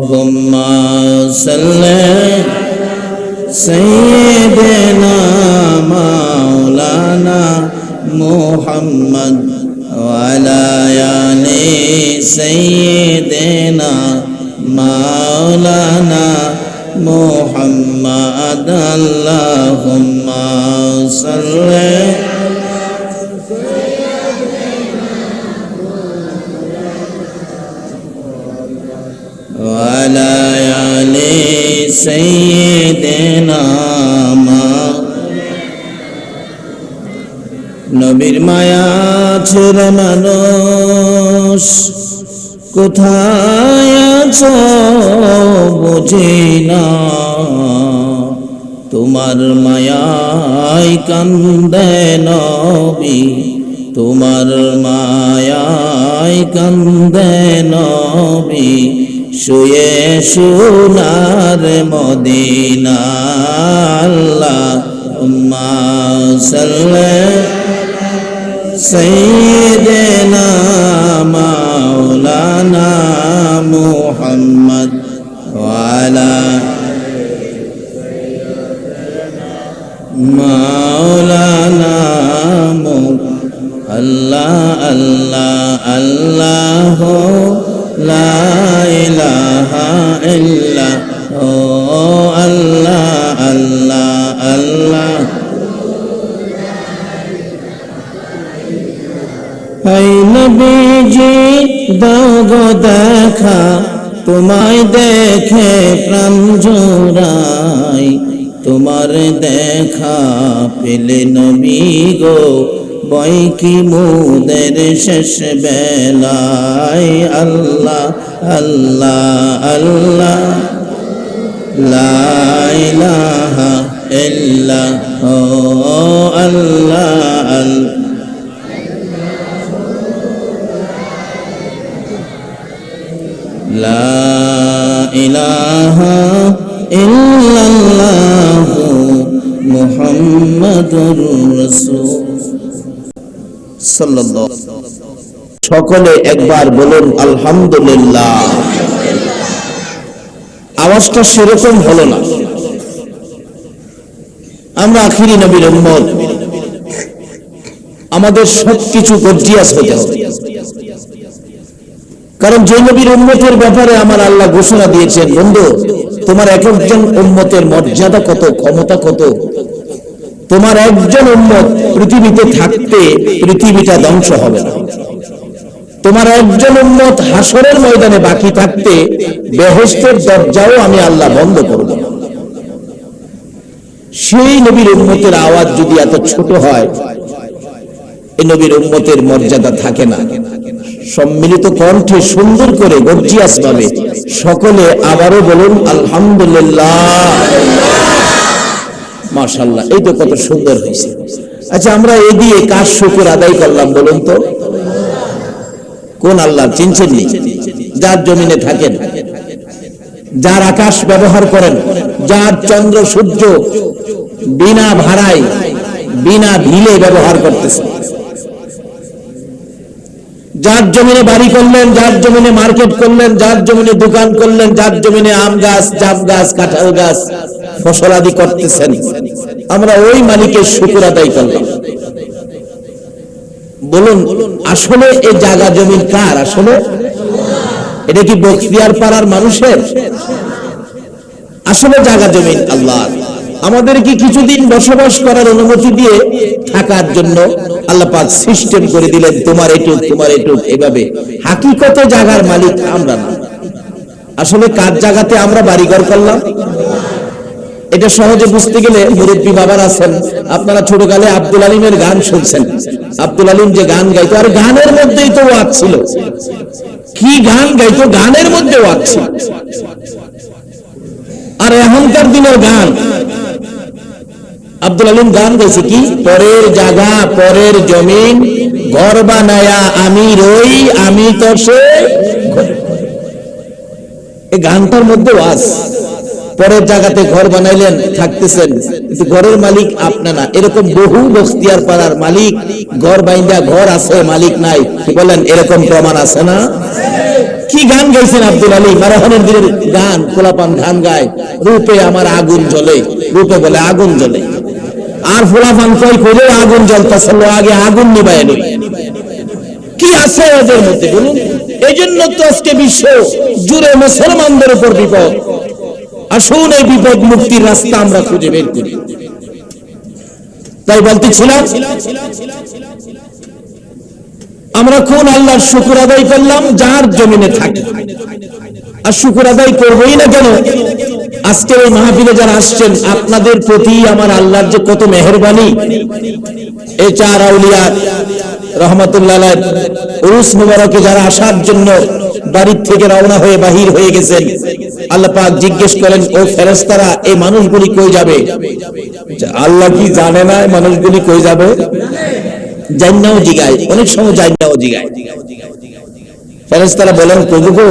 اللهم صل سيدنا مولانا محمد وعلى آل سيدنا مولانا محمد اللهم صل وعلى آل سيدنا নবীর মায়া ছেড়ে মানুষ কোথায় আছো বুঝি না তোমার মায়াই কান্দে নবী তোমার মায়াই কান্দে নবী শুয়ে সোনার মদিনা আল্লাহ উম্মা সৈয়দেনা মাওলানা মুহাম্মদ ওয়ালা মাওলানা আল্লাহ আল্লাহ আল্লাহ ইলাহা ইল্লা ও আল্লাহ আল্লাহ আল্লাহ। এই নবীজি, দাগো দেখা, তোমায় দেখে প্রাণ জোড়াই। তোমার দেখা পেলে নবী গো বই কি মুদের শেষ বেলায়? আল্লাহ আল্লাহ আল্লাহ। লাইলাহা ইল্লাহ আল্লাহ আল্লাহ। লা ইহ ইল্লাল্লাহু। মুহাম্মাদুর রাসূল। সকলে একবার বলুন, আলহামদুলিল্লাহ। আওয়াজটা সেরকম হলো না। আমরা আখিরি নবীর উম্মত। আমাদের সবকিছু গর্জিয়াস হতে হবে। কারণ যে নবীর উম্মতের ব্যাপারে আমার আল্লাহ ঘোষণা দিয়েছেন, বন্ধু, তোমার এক একজন উম্মতের মর্যাদা কত, ক্ষমতা কত? তোমার একজন উম্মত পৃথিবীতে থাকতে পৃথিবীটা ধ্বংস হবে না। তোমার একজন উম্মত হাসরের ময়দানে বাকি থাকতে বেহেস্তের দরজাও আমি আল্লাহ বন্ধ করব সেই নবীর উম্মতের আওয়াজ যদি এত ছোট হয় এই নবীর উম্মতের মর্যাদা থাকে না। সম্মিলিত কণ্ঠে সুন্দর করে গর্জিয়াস ভাবে সকলে আবারও বলুন, আলহামদুলিল্লাহ। মাশাল্লাহ এই তো কত সুন্দর হয়েছে। আচ্ছা আমরা এই দিয়ে কার শুকুর আদায় করলাম বলুন তো? কোন আল্লাহ, চিনছেন নি? যার জমিনে থাকেন, যার আকাশ ব্যবহার করেন, যার চন্দ্র, সূর্য বিনা ভাড়ায়, বিনা ভিলে ব্যবহার করতেছে। যার জমিনে বাড়ি করলেন, যার জমিনে মার্কেট করলেন, যার জমিনে দোকান করলেন, যার জমিনে আম গাছ, জাম গাছ, কাঁঠাল গাছ ফসল আদি করতেছেন। আমরা ওই মালিকের শুকুর আদায় করলাম। বলুন, আসলে এই জায়গা জমিন কার আসলে? এটা কি বক্তিয়ার পাড়ার মানুষের? আসলে জায়গা জমিন আল্লাহ আমাদের কি কিছুদিন বসবাস করার অনুমতি দিয়ে থাকার জন্য আল্লাহ পাক সিস্টেম করে দিলেন, তোমার এটুক তোমার এটুক, এভাবে। হাকিকত জায়গার মালিক আমরা না। আসলে কার জায়গাতে আমরা বাড়িঘর করলাম? এটা সহজে বুঝতে গেলে মুরব্বী বাবার আছেন। আপনারা ছোটকালে আব্দুল আলিমের গান শুনছেন। আব্দুল আলিম যে গান গাইতো, আর গানের মধ্যেই তো ওয়াজ ছিল। কি গান গাইতো, গানের মধ্যে ওয়াজ ছিল। আর এখনকার দিনের গান। আব্দুল আলিম গান গাইছে কি? পরের জায়গা, পরের জমিন, ঘর বানায়া আমি রই, আমি তো সে এই গানটার মধ্যে ওয়াজ। পরের জায়গাতে ঘর বানাইলেন, থাকতেছেন। কিন্তু ঘরের মালিক আপনা না। এরকম বহু বখতিয়ার পাড়ার মালিক, ঘর বাইন্দা ঘর আছে, মালিক নাই। বলেন, এরকম প্রমাণ আছে না? কি গান গাইছেন আব্দুল আলী? মারাহানের দিনের গান, কোলাপান গান গায়। রূপে আমার আগুন জ্বলে। রূপে বলে আগুন জ্বলে। আর ফোলাপান কই করে আগুন জ্বলতেছে, লো আগে আগুন নিবায় কি আছে ওদের মধ্যে বলুন? এই জন্য তো আজকে বিশ্ব জুড়ে মুসলমানদের উপর বিপদ। আসুন এই বিপদ মুক্তির রাস্তা আমরা খুঁজে বের করি। তাই বলতেছিলাম, আমরা কোন আল্লাহর শুকুর আদায় করলাম, যার জমিনে থাকি। আর শুকুর আদায় করবোই না কেন? আজকে ওই মাহফিলে যারা আসছেন, আপনাদের প্রতি আমার আল্লাহর যে কত মেহরবানি, এই চার আউলিয়া রহমতুল্লাহ উরুস মুবারকে যারা আসার জন্য বাড়ির থেকে রওনা হয়ে বাহির হয়ে গেছেন আল্লাহ পাক জিজ্ঞেস করেন, ও ফেরেশতারা, এই মানুষগুলি কই যাবে? আল্লাহ কি জানে না মানুষগুলি কই যাবে? জান্নাও জিগায়, অনেক সময় জান্নাও জিগায়। ফেরেশতারা বলেন প্রভু গো,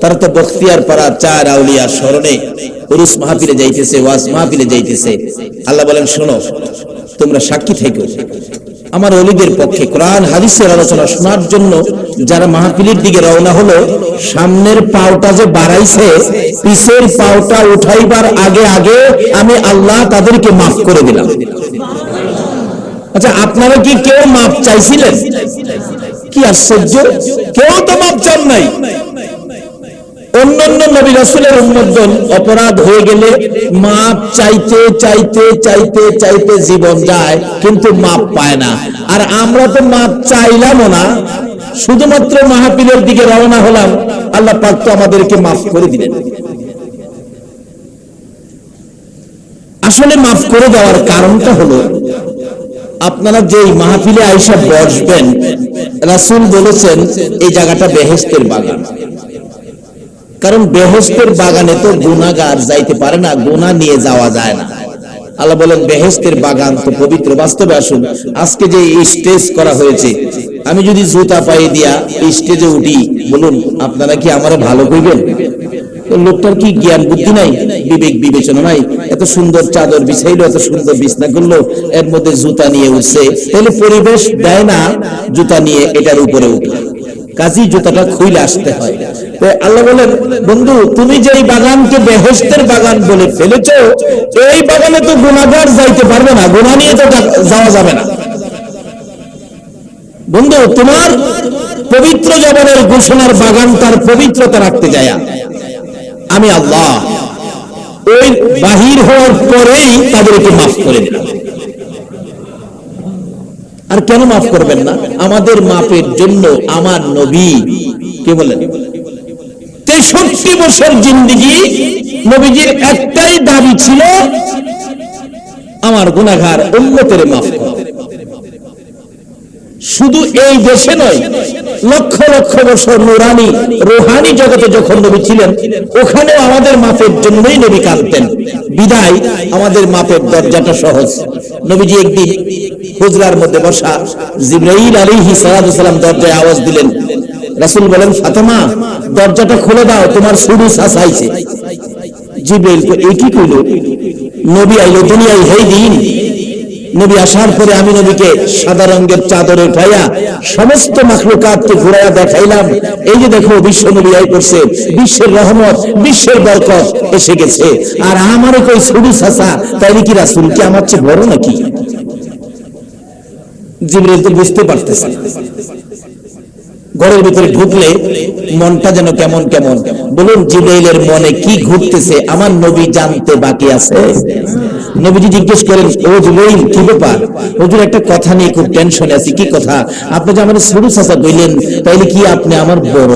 তারা তো বখতিয়ার পাড়া, চার আউলিয়ার স্মরণে উরুস মাহফিলে যাইতেছে, ওয়াজ মাহফিলে যাইতেছে। আল্লাহ বলেন, শোনো, তোমরা সাক্ষী থেকো। আমার অলিদের পক্ষে কোরআন, হাদিসের আলোচনা শোনার জন্য যারা মাহফিলের দিকে রওনা হলো, সামনের পাওটা যে বাড়াইছে, পিছের পাওটা উঠাইবার আগে আগে আমি আল্লাহ তাদেরকে মাফ করে দিলাম। আচ্ছা আপনারা কি কেউ মাপ চাইছিলেন? কি আশ্চর্য? কেউ তো মাপ চান নাই। অন্যান্য নবী রাসূলের উম্মতগণ অপরাধ হয়ে গেলে মাপ চাইতে চাইতে চাইতে চাইতে জীবন যায়, কিন্তু মাপ পায় না। আর আমরা তো মাপ চাইলামও না, শুধুমাত্র মাহফিলের দিকে রওনা হলাম, আল্লাহ পাক তো আমাদেরকে মাফ করে দিলেন। আসলে মাফ করে দেওয়ার কারণটা হলো, আপনারা যেই মাহফিলে আইসা বসবেন, রাসূল বলেছেন, এই জায়গাটা বেহেস্তের বাগান। কারণ বেহেস্তের বাগানে তো গুনাগার যাইতে পারে না, গুনাহ নিয়ে যাওয়া যায় না। আল্লাহ বলেন বেহেস্তের বাগান তো পবিত্র, বাস্তবে আসুন। আজকে যে স্টেজ করা হয়েছে, আমি যদি জুতা পায়ে দিয়া স্টেজে উঠি, বলুন, আপনারা কি আমার ভালো কইবেন? লোকটার কি জ্ঞান বুদ্ধি নাই? বিবেক বিবেচনা নাই। এত সুন্দর চাদর বিছাইলো, এত সুন্দর বিছনা করল এর মধ্যে জুতা নিয়ে উঠছে। তাহলে পরিবেশ দেয় না, জুতা নিয়ে এটার উপরে উঠে কাজী জুতাটা খুইলে আসতে হয়। তো আল্লাহ বলেন, বন্ধু, তুমি যে এই বাগানকে বেহেস্তের বাগান বলে ফেলেছ, এই বাগানে তো গুণাগার যাইতে পারবে না, গুণা নিয়ে তো যাওয়া যাবে না। বন্ধু, তোমার পবিত্র জবানের ঘোষণার বাগান তার পবিত্রতা রাখতে যায়। আমি আল্লাহ, ওই বাহির হওয়ার পরেই তাদেরকে মাফ করে দিলাম। আর কেন মাফ করবেন না? আমাদের মাপের জন্য আমার নবী। কে বলেন? তেষট্টি বছর জিন্দিগি নবীজির একটাই দাবি ছিল আমার গুনাগার উন্নতের মাফ কর। শুধু এই দেশে নয় লক্ষ লক্ষ বছর নুরানি রোহানি জগতে যখন নবী ছিলেন ওখানেও আমাদের মাপের জন্যই নবী কাঁদতেন। বিদায় আমাদের মাপের দরজাটা সহজ। নবীজি একদিন হুজরার মধ্যে বসা জিব্রাইল আলাইহি সালাম দরজায় আওয়াজ দিলেন। রাসূল বলেন, ফাতেমা, দরজাটা খুলে দাও, তোমার শুরু সাসাইছে জিব্রাইল তো এই কি কইল, নবী আইলো দুনিয়ায়, হেই দিন। নবী আসার পরে আমি নবীকে সাদা রঙের চাদরে উঠাইয়া সমস্ত মাখলুকাতকে ঘুরাইয়া দেখাইলাম। এই যে দেখো, বিশ্ব নবী আই করছে, বিশ্বের রহমত, বিশ্বের বরকত এসে গেছে। আর আমারে কই ছুরি চাচা তাইলে কি রাসূল কি আমার চেয়ে বড় নাকি? জিবরিল তো বুঝতে পারতেছে ঘরের ভিতরে ঢুকলে মনটা যেন কেমন কেমন। বলুন জিব্রাইলের মনে কি ঘুরতেছে? আমার নবী জানতে বাকি আছে? নবীজি জিজ্ঞেস করেন, ও জিব্রাইল কি ব্যাপার? হুজুর, একটা কথা নিয়ে খুব টেনশনে আছি। কি কথা? আপনি যে আমার সরু চাচা কইলেন, তাইলে কি আপনি আমার বড়?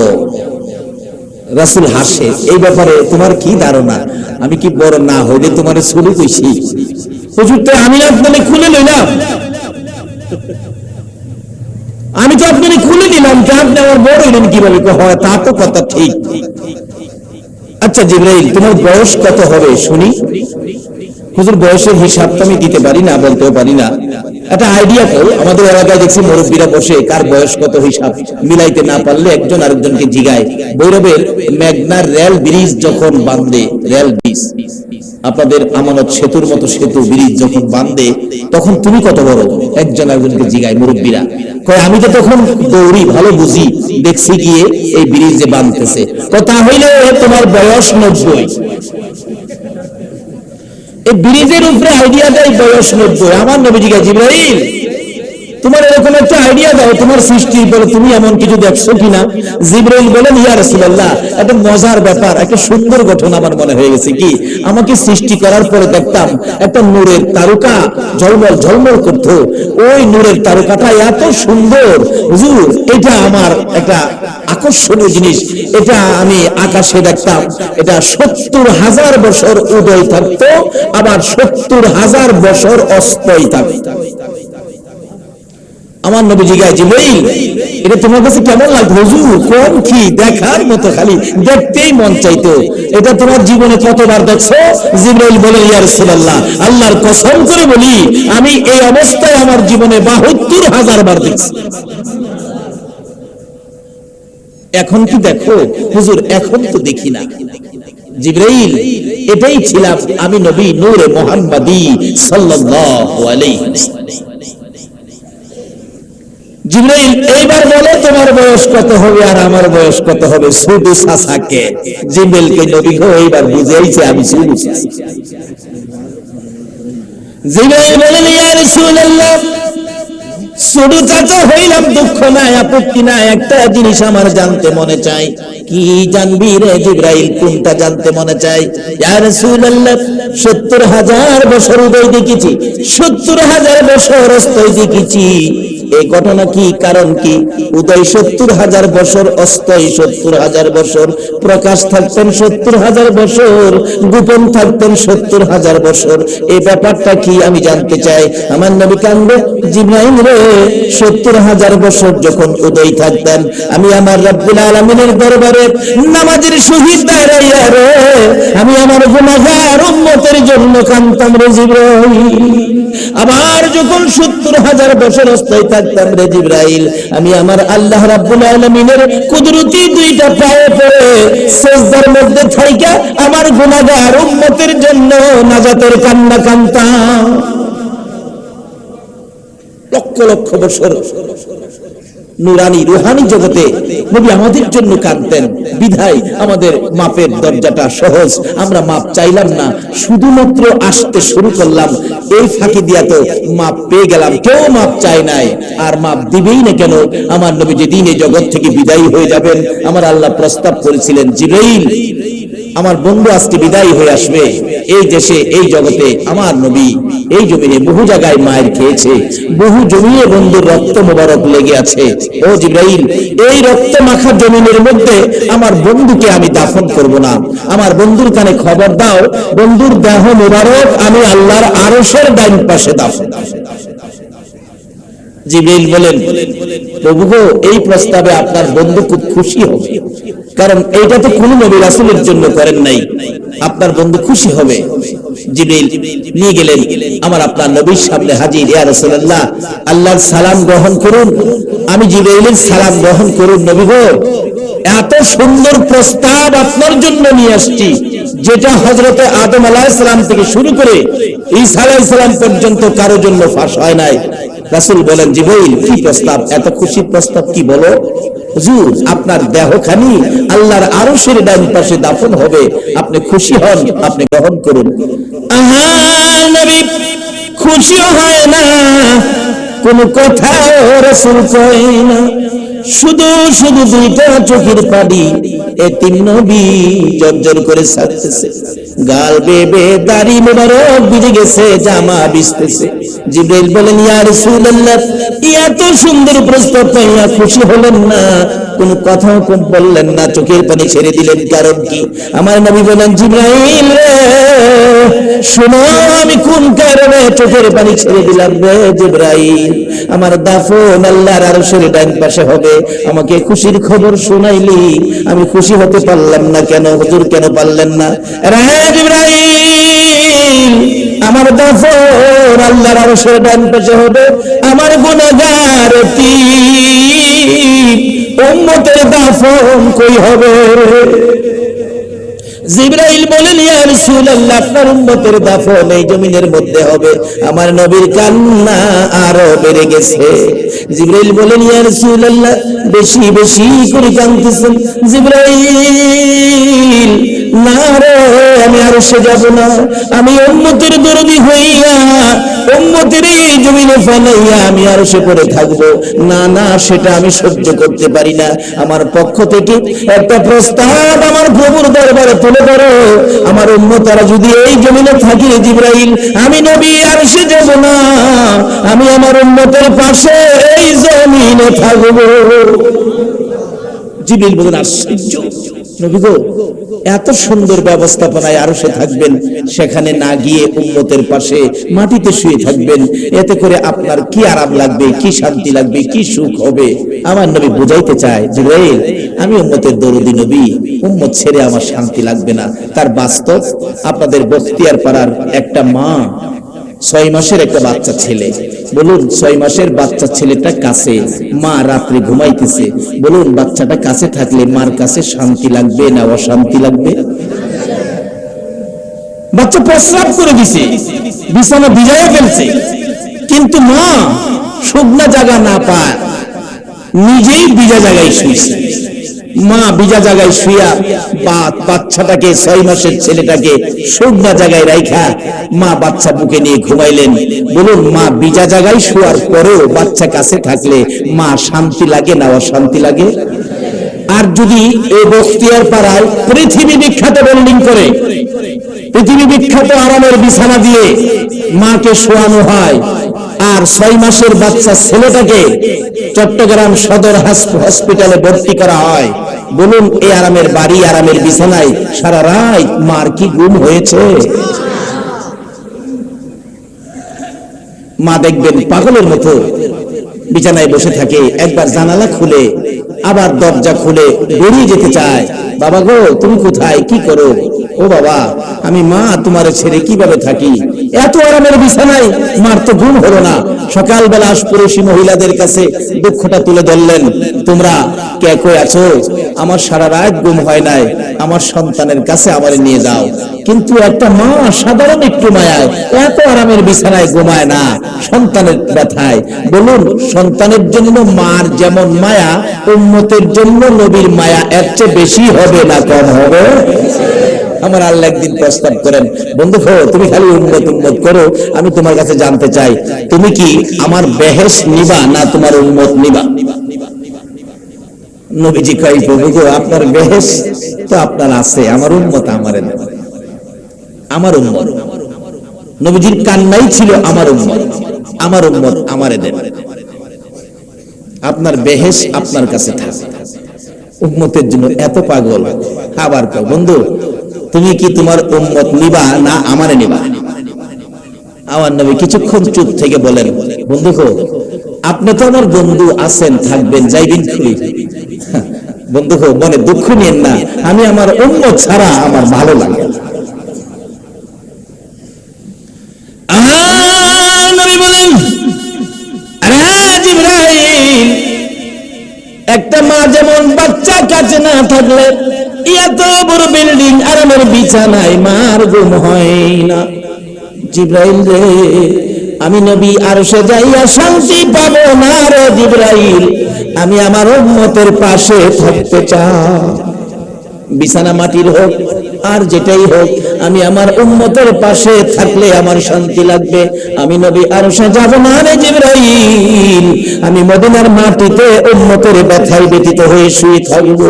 রাসূল হাসে, এই ব্যাপারে তোমার কি ধারণা? আমি কি বড় না হইলে তোমার শুরু কইছি? হুজুর, তো আমি আপনাকে খুলে লইলাম। আমি তো আপনাকে খুলে দিলাম যে আপনি আমার বড় হইলেন কীভাবে? হয়, তা তো কথা ঠিক। আচ্ছা জিব্রাইল, তোমার বয়স কত হবে শুনি? হুজুর, বয়সের হিসাব তো আমি দিতে পারি না, বলতেও পারি না। একটা আইডিয়া করো আমাদের এলাকায় দেখছি মুরব্বীরা বসে কার বয়স, কত হিসাব মিলাইতে না পারলে একজন আরেকজনকে জিগায়। ভৈরবের মেঘনার রেল ব্রিজ যখন বাঁধে, রেল ব্রিজ, আপনাদের আমানত সেতুর মতো সেতু ব্রিজ যখন বাঁধে, তখন তুমি কত বড়? একজন আরেকজনকে জিগায় মুরব্বীরা। কয়, আমি তো তখন দৌড়ি ভালো বুঝি, দেখছি গিয়ে এই ব্রিজ যে বাঁধতেছে কথা হইলে তোমার বয়স নব্বই। এই ব্রিজের উপরে আইডিয়া দেয় বয়স নব্বই। আমার নবীজিকে জিব্রাহিম তোমার এরকম একটা আইডিয়া দাও, তোমার সৃষ্টির পরে তুমি এমন কিছু দেখছ কিনা? জিব্রাইল বলেন ইয়া রাসূলুল্লাহ, একটা মজার ব্যাপার, একটা সুন্দর গঠন আমার মনে হয়ে গেছে কি? আমাকে সৃষ্টি করার পরে দেখতাম একটা নূরের তারকা ঝলমল ঝলমল করত। ওই নূরের তারকাটা এত সুন্দর। হুজুর, এটা আমার একটা আকর্ষণীয় জিনিস। এটা আমি আকাশে দেখতাম। এটা সত্তর হাজার বছর উদয় থাকতো, আবার সত্তর হাজার বছর অস্তই থাকতো। আমার নবী জিগায় জিব্রাইল এটা তোমার কাছে কেমন লাগবে? হুজুর, কোন কি? দেখার মতো খালি, দেখতেই মন চাইতো। এটা তোমার জীবনে কতবার দেখছ? জিব্রাইল বলে ইয়া রাসূলুল্লাহ, আল্লাহর কসম করে বলি, আমি এই অবস্থায় আমার জীবনে 72 হাজার বার দেখছি। এখন কি দেখো? হুজুর, এখন তো দেখি না। জিব্রাইল এটাই ছিলাম আমি নবী নূরে মুহাম্মাদি সাল্লাল্লাহু আলাইহি ওয়াসাল্লাম। জিব্রাইল, এইবার বলে তোমার বয়স কত হবে আর আমার বয়স কত হবে? সুদু সাসাকে জিব্রাইলকে নবী এইবার বুঝাইছে, আমি সুদু জিব্রাইল ইয়া রাসূলুল্লাহ চাচা হইলাম দুঃখ নাই, আপত্তি নাই, একটা জিনিস আমার জানতে মনে চাই। কি জানবি রে জিব্রাইল, কোনটা জানতে মনে চাই? ইয়া রাসূলুল্লাহ 70 হাজার বছর উদয় দেখেছি 70 হাজার বছর অস্তই দেখেছি। এই ঘটনা কি? কারণ কি? উদয় সত্তর হাজার বছর, অস্তয় সত্তর হাজার বছর, প্রকাশ থাকতেন সত্তর হাজার বছর, গোপন থাকতেন সত্তর হাজার বছর। এই ব্যাপারটা কি আমি জানতে চাই? আমার নবী কান্দে জিব্রাহিম রে, সত্তর হাজার বছর যখন উদয় থাকতেন, আমি আমার রব্বুল আলমিনের দরবারে নামাজের শহীদ দাঁড়াইয়া রে, আমি আমার গুণাগার উম্মতের জন্য কান্তাম রে জিব্রাহিম আবার যখন সত্তর হাজার বছর অস্থায়ী থাকতাম রে জিব্রাইল, আমি আমার আল্লাহ রাব্বুল আলামিনের কুদরতি দুইটা পায়ে পড়ে সেজদার মধ্যে থাইকা আমার গুনাহগার উম্মতের জন্য নাজাতের কান্না কান্তাম। লক্ষ লক্ষ বছর নুরানি রুহানি জগতে নবী আমাদের জন্য কাঁদতেন। বিধায় আমাদের মাপের দরজাটা সহজ, আমরা মাপ চাইলাম না, শুধুমাত্র আসতে শুরু করলাম। এই ফাঁকি দিয়া তো মাপ পেয়ে গেলাম, কেউ মাপ চায় নাই। আর মাপ দিবেই না কেন? আমার নবী যেদিন এই জগৎ থেকে বিদায়ী হয়ে যাবেন। আমার আল্লাহ প্রস্তাব করেছিলেন, জিব্রাইল আমার বন্ধু আজকে বিদায়ী হয়ে আসবে। এই দেশে, এই জগতে আমার নবী এই জমিনে বহু জায়গায় মায়ের খেয়েছে, বহু জমিনে বন্ধুর রক্ত মোবারক লেগে আছে। ও জিব্রাইল, এই রক্ত মাখা জমিনের মধ্যে আমার বন্ধুকে আমি দাফন করব না। আমার বন্ধুর কানে খবর দাও, বন্ধুর দেহ মোবারক আমি আল্লাহর আরশের ডাইন পাশে দাফন জিব্রাইল বলেন প্রভু এই প্রস্তাবে আপনার বন্ধু খুব খুশি হবে। কারণ এইটা তো কোনো নবী রাসূলের জন্য করেন নাই। আপনার বন্ধু খুশি হবে। জিব্রাইল নিয়ে গেলেন, আমার আপনার নবীর সামনে হাজির, ইয়া রাসূলুল্লাহ, আল্লাহর সালাম গ্রহণ করুন। আমি জিব্রাইলের সালাম গ্রহণ করুন, নবী গো। এত সুন্দর প্রস্তাব আপনার জন্য নিয়ে আসছি। যেটা হজরতে আদম আলাইহিস সালাম থেকে শুরু করে ঈসা আলাইহিস সালাম পর্যন্ত কারও জন্য ফাঁস হয় নাই। রাসূল বলেন জিবরাইল কি প্রস্তাব? এত খুশির প্রস্তাব কি বলো? হুজুর, আপনার দেহখানি আল্লাহর আরশের ডান পাশে দাফন হবে। আপনি খুশি হন, আপনি গ্রহণ করুন। খুশিও হয় না। কোন কথা শুধু শুধু দুইটা চোখের পানি। এতিম নবী জর্জর করে গাল বেবে দাড়ি মোবারক গেছে, জামা বিছতেছে জিব্রাইল বলেন, ইয়া রাসূলুল্লাহ সুন্দর প্রস্তাব পাইয়া খুশি হলেন না। কোন বললেন না, চোখের পানি ছেড়ে দিলেন। কারণ কি? আমার নবী বলেন, জিব্রাইল শোনো, আমি কোন কারণে চোখের পানি ছেড়ে দিলাম রে জিব্রাইল? আমার দাফন আল্লাহর আরশের ডান পাশে হবে। আমাকে খুশির খবর শোনাইলি। আমি খুশি হতে পারলাম না কেন? হুজুর কেন পারলেন না? আমার দাফর আল্লাহর আরশের ডান পাশে হবে, আমার গুনাহগার উম্মতের দাফন কই হবে? জিব্রাইল বলেন, ইয়া রাসূলুল্লাহ, আপনার উম্মতের দাফন এই জমিনের মধ্যে হবে। আমার নবীর কান্না আরও বেড়ে গেছে। জিব্রাইল বলেন, ইয়া রাসূলুল্লাহ, বেশি বেশি করে কাঁদতেছেন। জিব্রাইল, না রে, আমি আর সে যাব না। আমি উম্মতের দরদি হইয়া, উম্মতের এই জমিনে ফলাইয়া আমি আর সে করে থাকব। না না, সেটা আমি সহ্য করতে পারি না। আমার পক্ষ থেকে একটা প্রস্তাব আমার প্রভুর দরবারে তুলে ধরো, আমার উম্মতারা যদি এই জমিনে থাকি জিব্রাহিম আমি নবী আর সে যাব না। আমি আমার উম্মতের পাশে এই জমিনে থাকব। জিবিল বলেন আশ্চর্য। নবী গো এত সুন্দর ব্যবস্থাপনায় আরও সে থাকবেন, সেখানে না গিয়ে উন্মতের পাশে মাটিতে শুয়ে থাকবেন। এতে করে আপনার কি আরাম লাগবে, কি শান্তি লাগবে, কি সুখ হবে? আমার নবী বুঝাইতে চায়, জিব্রাইল, আমি উন্মতের দরদি নবী উন্মত ছেড়ে আমার শান্তি লাগবে না। তার বাস্তব আপনাদের বখতিয়ার পাড়ার একটা মা ছয় মাসের একটা বাচ্চা ছেলে। বলুন, ছয় মাসের বাচ্চা ছেলেটা কাছে? মা রাত্রে ঘুমাইতেছে। বলুন, বাচ্চাটা কাছে থাকলে মার কাছে শান্তি লাগবে না অশান্তি লাগবে? বাচ্চা প্রস্রাব করে দিছে। বিছানা ভিজাইয়া ফেলছে। কিন্তু মা শুকনা জায়গা না পায়। নিজেই বিজা জায়গায় শুয়েছে মা বিজা জায়গায় শুয়া বাচ্চাটাকে, ছয় মাসের ছেলেটাকে শুকনা জায়গায় রাইখা মা বাচ্চা বুকে নিয়ে ঘুমাইলেন। বলুন, মা বিজা জায়গায় শুয়ার পরেও বাচ্চা কাছে থাকলে মা শান্তি লাগে না অশান্তি লাগে? আর যদি এই বখতিয়ার পাড়ায় পৃথিবী বিখ্যাত বিল্ডিং করে, পৃথিবী বিখ্যাত আরামের বিছানা দিয়ে মাকে শোয়ানো হয় আর ছয় মাসের বাচ্চা ছেলেটাকে চট্টগ্রাম সদর হসপিটালে ভর্তি করা হয়। বলুন এই আরামের বাড়ি, আরামের বিছানায় সারা রাত মার কি গুম হয়েছে? মা দেখবেন পাগলের মতো বিছানায় বসে থাকে। একবার জানালা খুলে, আবার দরজা খুলে বেরিয়ে যেতে চায়। বাবা গো, তুমি কোথায়? কি করো? ও বাবা, আমি মা, তোমার ছেড়ে কীভাবে থাকি? এত আরামের বিছানায় মার তো ঘুম হলো না। সকালবেলা আশপুরুষী মহিলাদের কাছে দুঃখটা তুলে ধরলেন। তোমরা কে কে আছো? আমার সারা রাত ঘুম হয় নাই। আমার সন্তানের কাছে আমারে নিয়ে যাও। কিন্তু একটা মা সাধারণ একটু মায়ায়, এত আরামের বিছানায় ঘুমায় না। সন্তানের ব্যথায়। বলুন, সন্তানের জন্য মার যেমন মায়া উন্মতের জন্য নবীর মায়া এর চেয়ে বেশি হবে না কম হবে? আমার আল্লাহ একদিন প্রস্তাব করেন, বন্ধু তুমি খালি উন্মত উন্মত করো, আমি তোমার কাছে জানতে চাই। তুমি কি আমার বেহেস নিবা না তোমার উন্মত নিবা? নবীজি কয় প্রভু গো আপনার বেহেস তো আপনার আছে, আমার উন্মত আমারে আমার উন্মত নবীজির কান্নাই ছিল আমার উন্মত আমার উন্মত আমারে দেন। আপনার বেহেস আপনার কাছে থাকে। উম্মতের জন্য এত পাগল। আবার কও বন্ধু, তুমি কি তোমার উম্মত নিবা না আমারে নিবা? আমার নবী কিছুক্ষণ চুপ থেকে বলেন, বন্ধু আপনি তো আমার বন্ধু আছেন, থাকবেন, যাইবেন খুলি বন্ধু গো, মনে দুঃখ নিয়েন না, আমি আমার উম্মত ছাড়া আমার ভালো লাগে আরে জিবরাইল, একটা মা যেমন বাচ্চা কাছে না থাকলে এত বড় বিল্ডিং আরামের বিছানায় মার ঘুম হয় না। জিব্রাইল রে আমি নবী আর সে যাইয়া শান্তি পাবো না রে জিব্রাইল। আমি আমার উম্মতের পাশে থাকতে চাই। বিছানা মাটির হোক আর যেটাই হোক, আমি আমার উম্মতের পাশে থাকলে আমার শান্তি লাগবে। আমি নবী আর যাব না রে জিবরাইল, আমি মদিনার মাটিতে উম্মতের ব্যথায় ব্যতীত হয়ে শুয়ে থাকব।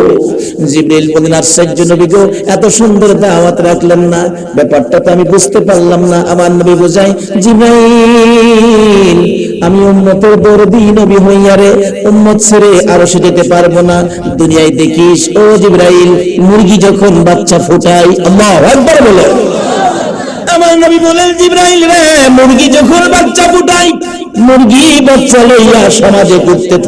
জিবরাইল বলেন আশ্চর্য নবী গো, এত সুন্দর দাওয়াত রাখলেন না। ব্যাপারটা তো আমি বুঝতে পারলাম না। আমার নবী বোঝাই জিবরাইল আমি উম্মতের দরদি নবী হইয়া রে, উম্মত ছেড়ে আরও সে যেতে পারব না। দুনিয়ায় দেখিস, ও জিব্রাইল, মুরগি যখন বাচ্চা ফুটায়, আল্লাহ একবার বলে। নবী বলেন, জিব্রাইল রে, মুরগি যখন বাচ্চা মুরগি বাচ্চা লইয়া সমাজে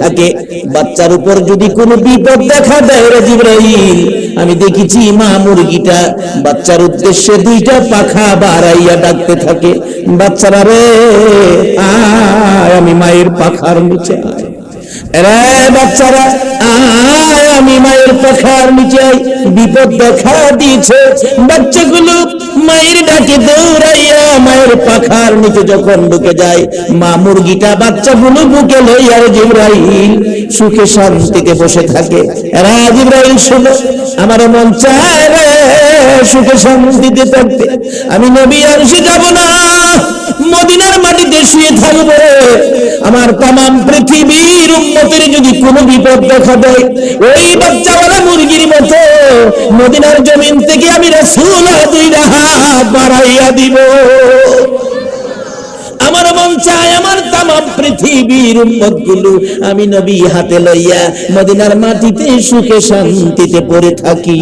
থাকে। বাচ্চার উপর যদি কোনো বিপদ দেখা দেয় রে জিব্রাইল, আমি দেখেছি মা মুরগিটা বাচ্চার উদ্দেশ্যে দুইটা পাখা বাড়াইয়া ডাকতে থাকে। বাচ্চারা রে আমি মায়ের পাখার নিচে আয়। বাচ্চারা আমি মায়ের পাখার নিচে বিপদ দেখা দিয়েছে। বাচ্চাগুলো মায়ের ডাকে দৌড়াইয়া মায়ের পাখার নিচে যখন ঢুকে যায়, মা মুরগিটা বাচ্চাগুলো বুকে লইয়ার জিব্রাইল সুখে শান্তিতে বসে থাকে। রা জিব্রাইল, শুনো, আমার মন চায় রে সুখে শান্তিতে থাকতে। আমি নবী আর সে যাব না। মদিনার মাটিতে শুয়ে থাকব। আমার তামাম পৃথিবীর উন্নতির যদি কোনো বিপদ দেখা দেয়, ওই বাচ্চাওয়ালা মুরগির মতো মদিনার জমিন থেকে আমি রসুল দুই হাত বাড়াইয়া দিব। আমার মন চায় আমার তামাম পৃথিবীর উম্মতগুলো আমি নবী হাতে লইয়া মদিনার মাটিতে সুখে শান্তিতে পড়ে থাকি।